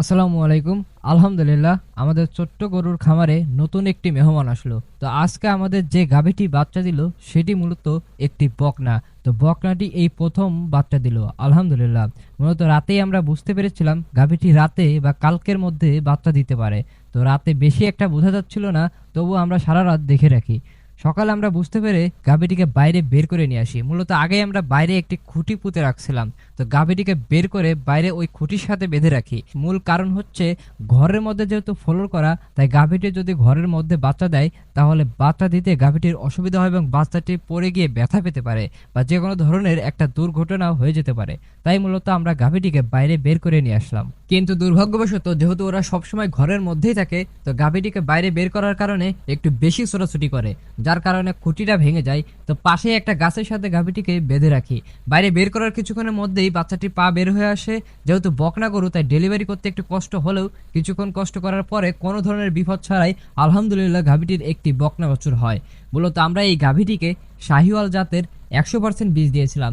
আসসালামু আলাইকুম। আলহামদুলিল্লাহ, আমাদের ছোট্ট গরুর খামারে নতুন একটি মেহমান আসলো। তো আজকে আমাদের যে গাভীটি বাচ্চা দিল, সেটি মূলত একটি বকনা। তো বকনাটি এই প্রথম বাচ্চা দিল, আলহামদুলিল্লাহ। মূলত রাতেই আমরা বুঝতে পেরেছিলাম গাভীটি রাতে বা কালকের মধ্যে বাচ্চা দিতে পারে। তো রাতে বেশি একটা বোঝা যাচ্ছিল না তবু আমরা সারা রাত দেখে রাখি। সকালে আমরা বুঝতে পেরে গাভীটিকে বাইরে বের করে নিয়ে আসি। মূলত আগে আমরা বাইরে একটি খুঁটি পুঁতে রাখছিলাম। তো গাভীটিকে বের করে বাইরে ওই খুঁটির সাথে বেঁধে রাখি। মূল কারণ হচ্ছে ঘরের মধ্যে যেহেতু ফলোর করা, তাই গাভীটি যদি ঘরের মধ্যে বাচ্চা দেয়, তাহলে বাচ্চা দিতে গাভীটির অসুবিধা হয় এবং বাচ্চাটি পড়ে গিয়ে ব্যথা পেতে পারে বা যে কোনো ধরনের একটা দুর্ঘটনা হয়ে যেতে পারে। তাই মূলত আমরা গাভীটিকে বাইরে বের করে নিয়ে আসলাম। কিন্তু দুর্ভাগ্যবশত, যেহেতু ওরা সবসময় ঘরের মধ্যেই থাকে, তো গাভীটিকে বাইরে বের করার কারণে একটু বেশি ছোটাছুটি করে, যার কারণে খুঁটিটা ভেঙে যায়। তো পাশে একটা গাছের সাথে গাভীটিকে বেঁধে রাখি। বাইরে বের করার কিছুক্ষণের মধ্যেই বাচ্চাটি পা বের হয়ে আসে। যেহেতু বকনা গরু, তাই ডেলিভারি করতে একটু কষ্ট হলেও কিছুক্ষণ কষ্ট করার পরে কোনো ধরনের বিপদ ছাড়াই আলহামদুলিল্লাহ গাভীটির একটি বকনা বছর হয়। মূলত আমরা এই গাভীটিকে শাহিওয়াল জাতের একশো পার্সেন্ট বীজ দিয়েছিলাম।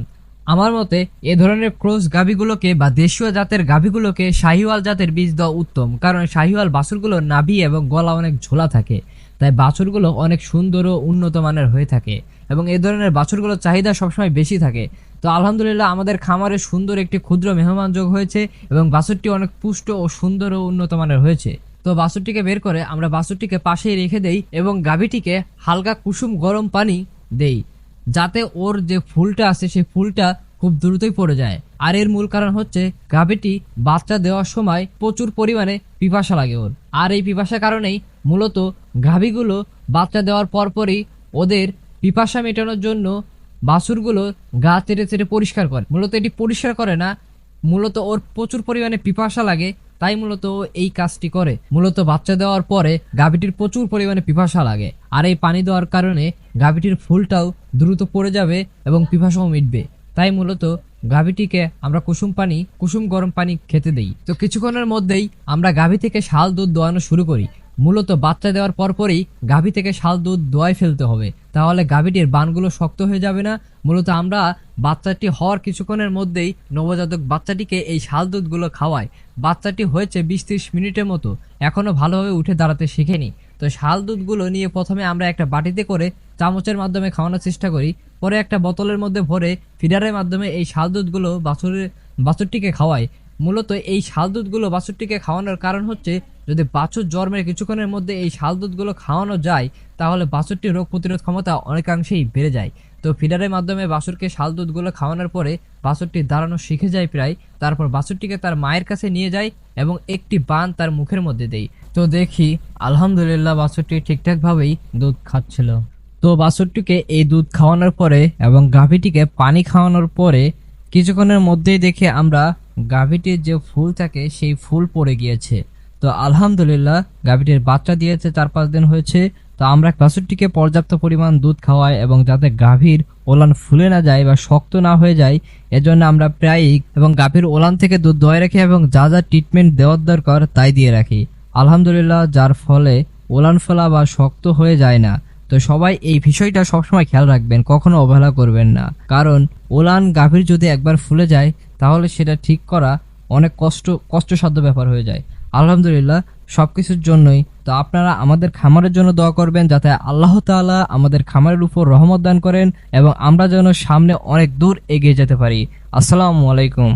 আমার মতে, এ ধরনের ক্রস গাভীগুলোকে বা দেশীয় জাতের গাভীগুলোকে শাহিওয়াল জাতের বীজ দেওয়া উত্তম, কারণ শাহিওয়াল বাছুরগুলো নাভি এবং গলা অনেক ঝোলা থাকে, তাই বাছুরগুলো অনেক সুন্দর ও উন্নত মানের হয়ে থাকে, এবং এ ধরনের বাছুরগুলোর চাহিদা সবসময় বেশি থাকে। তো আলহামদুলিল্লাহ, আমাদের খামারে সুন্দর একটি ক্ষুদ্র মেহমান যোগ হয়েছে, এবং বাছুরটি অনেক পুষ্ট ও সুন্দর ও উন্নত মানের হয়েছে। তো বাছুরটিকে বের করে আমরা বাছুরটিকে পাশেই রেখে দেই, এবং গাভীটিকে হালকা কুসুম গরম পানি দেই। যাতে ওর যে ফুলটা আছে, সেই ফুলটা খুব দ্রুতই পড়ে যায়। আর এর মূল কারণ হচ্ছে গাভীটি বাচ্চা দেওয়ার সময় প্রচুর পরিমাণে পিপাসা লাগে ওর। আর এই পিপাসার কারণেই মূলত গাভীগুলো বাচ্চা দেওয়ার পরপরই ওদের পিপাসা মেটানোর জন্য বাছুরগুলো গা চেটে চেটে পরিষ্কার করে। মূলত এটি পরিষ্কার করে না, মূলত ওর প্রচুর পরিমাণে পিপাসা লাগে তাই মূলত এই কাজটি করে। মূলত বাচ্চা দেওয়ার পরে গাভীটির প্রচুর পরিমাণে পিপাসা লাগে। আর এই পানি দেওয়ার কারণে গাভীটির ফুলটাও দ্রুত পড়ে যাবে এবং পিপাসাও মিটবে। তাই মূলত গাভীটিকে আমরা কুসুম পানি, কুসুম গরম পানি খেতে দিই। তো কিছুক্ষণের মধ্যেই আমরা গাভী থেকে শাল দুধ দোয়ানো শুরু করি। মূলত বাচ্চা দেওয়ার পরপরই গাভী থেকে শাল, দুধ, দোয়াই ফেলতে হবে। তাহলে গাভীটির বানগুলো শক্ত হয়ে যাবে না। মূলত আমরা বাচ্চাটি হওয়ার কিছুক্ষণের মধ্যেই নবজাতক বাচ্চাটিকে এই শাল, দুধগুলো খাওয়াই। বাচ্চাটি হয়েছে বিশ ত্রিশ মিনিটের মতো। এখনও ভালোভাবে উঠে দাঁড়াতে শিখেনি। তো শাল, দুধগুলো নিয়ে প্রথমে আমরা একটা বাটিতে করে চামচের মাধ্যমে খাওয়ানোর চেষ্টা করি। পরে একটা বোতলের মধ্যে ভরে ফিডারের মাধ্যমে এই শাল, দুধগুলো বাছুরের বাছুরটিকে খাওয়াই। মূলত এই শাল, দুধগুলো বাছুরটিকে খাওয়ানোর কারণ হচ্ছে যদি বাছুর জন্মের কিছুক্ষণের মধ্যে এই শাল দুধগুলো খাওয়ানো যায়, তাহলে বাছুরটির রোগ প্রতিরোধ ক্ষমতা অনেকাংশেই বেড়ে যায়। তো ফিডারের মাধ্যমে বাছুরকে শাল দুধগুলো খাওয়ানোর পরে বাছুরটি দাঁড়ানো শিখে যায় প্রায়, তারপর বাছুরটিকে তার মায়ের কাছে নিয়ে যায় এবং একটি বান তার মুখের মধ্যে দেই তো দেখি, আলহামদুলিল্লাহ বাছুরটি ঠিকঠাকভাবেই দুধ খাচ্ছিল। তো বাছুরটিকে এই দুধ খাওয়ানোর পরে এবং গাভীটিকে পানি খাওয়ানোর পরে কিছুক্ষণের মধ্যেই দেখে আমরা গাভীটির যে ফুল থাকে, সেই ফুল পড়ে গিয়েছে। তো আলহামদুলিল্লাহ, গাভীটির বাচ্চা দিয়েছে, চার পাঁচ দিন হয়েছে। তো আমরা বাছুরটিকে পর্যাপ্ত পরিমাণ দুধ খাওয়াই এবং যাতে গাভীর ওলান ফুলে না যায় বা শক্ত না হয়ে যায়, এজন্য আমরা প্রায়ই এবং গাভীর ওলান থেকে দুধ দয়ে রাখি এবং যা যা ট্রিটমেন্ট দেওয়ার দরকার তাই দিয়ে রাখি। আলহামদুলিল্লাহ, যার ফলে ওলান ফোলা বা শক্ত হয়ে যায় না। তো সবাই এই বিষয়টা সবসময় খেয়াল রাখবেন, কখনো অবহেলা করবেন না। কারণ ওলান গাভীর যদি একবার ফুলে যায়, তাহলে সেটা ঠিক করা অনেক কষ্ট, কষ্টসাধ্য ব্যাপার হয়ে যায়। আলহামদুলিল্লাহ সব কিছুর জন্যই। তো আপনারা আমাদের খামারের জন্য দোয়া করবেন যাতে আল্লাহ তালা আমাদের খামারের উপর রহমত দান করেন এবং আমরা যেন সামনে অনেক দূর এগিয়ে যেতে পারি। আসসালামু আলাইকুম।